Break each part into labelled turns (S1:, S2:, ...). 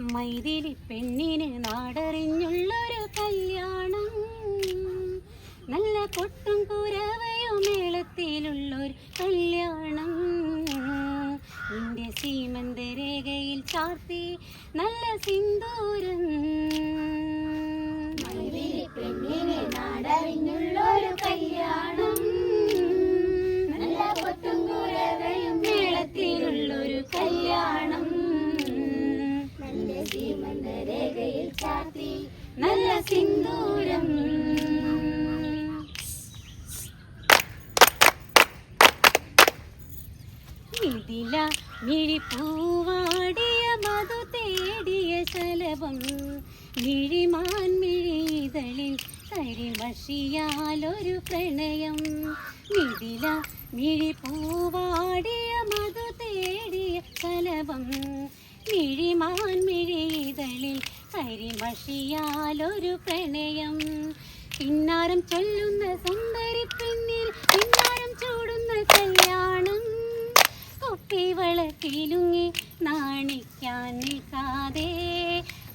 S1: മൈതിലി പെണ്ണിന് നാടറിഞ്ഞുള്ളൊരു കല്യാണം. നല്ല കൊട്ടും കുരവയോ മേളത്തിലുള്ളൊരു കല്യാണം. നിന്റെ സീമന്ത രേഖയിൽ ചാർത്തി നല്ല സിന്ദൂരം. ഒരു പെണ്ണിന് നാടറിഞ്ഞുള്ളൊരു കല്യാണം. നല്ല കൊട്ടും കുരവയും മേളത്തിലുള്ളൊരു കല്യാണം. സിന്ദൂരം. മിഥില മിഴിപ്പൂവാടിയ മധു തേടിയ ശലഭം. മിഴിമാൻ മിഴിതളിൽ കരിമഷിയാലൊരു പ്രണയം. മിഥില മിഴിപ്പൂവാടിയ മധു തേടിയ ശലഭം. മിഴിമാൻ മിഴിതളിൽ കരിമഷിയാലൊരു പ്രണയം. പിന്നാരം ചൊല്ലുന്ന സുന്ദരി പിന്നിൽ പിന്നാരം ചൂടുന്ന കല്യാണം. കുപ്പിവളക്കിലുങ്ങി നാണിക്കാൻ നിൽക്കാതെ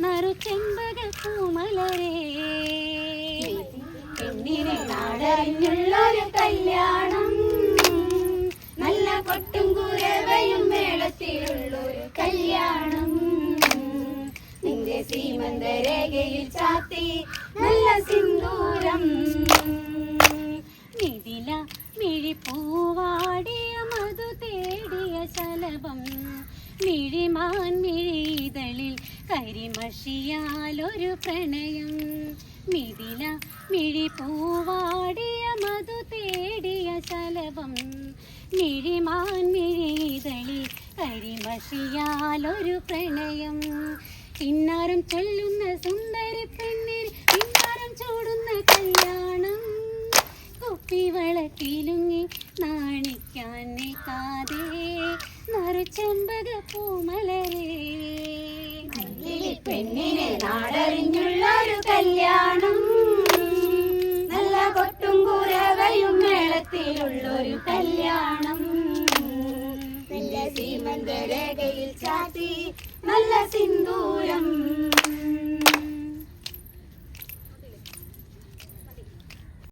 S1: നറു ചെമ്പക പൂമലരേ. പെണ്ണിനെ നാടറിഞ്ഞുള്ളൊരു കല്യാണം കല്യാണം. നിന്റെ സീമന്ത രേഖയിൽ ചാത്തി നല്ല സിന്ദൂരം. മിഥില മിഴിപ്പൂവാടിയ മധു തേടിയ ശലഭം. മിഴിമാൻ മിഴിതളിൽ കരിമഷിയാലൊരു പ്രണയം. മിഥില മിഴിപ്പൂവാടിയ മധു തേടിയ ശലഭം. മിഴിമാൻ മിഴിതളിൽ കരിമഷിയാലൊരു പ്രണയം. ഇന്നാരം ചൊല്ലുന്ന സുന്ദരി പെണ്ണിൽ പിന്നാരം ചൂടുന്ന കല്യാണം. കുപ്പി വളത്തിലുങ്ങി നാണിക്കാൻ നിൽക്കാതെ നറുചെമ്പക പൂമലരേ. പെണ്ണിനെ നാടറിഞ്ഞുള്ളൊരു കല്യാണം. നല്ല കൊട്ടും കുരവയും മേളത്തിലുള്ളൊരു കല്യാണം. സീമന്ത ചാത്തി നല്ല സിന്ദൂരം.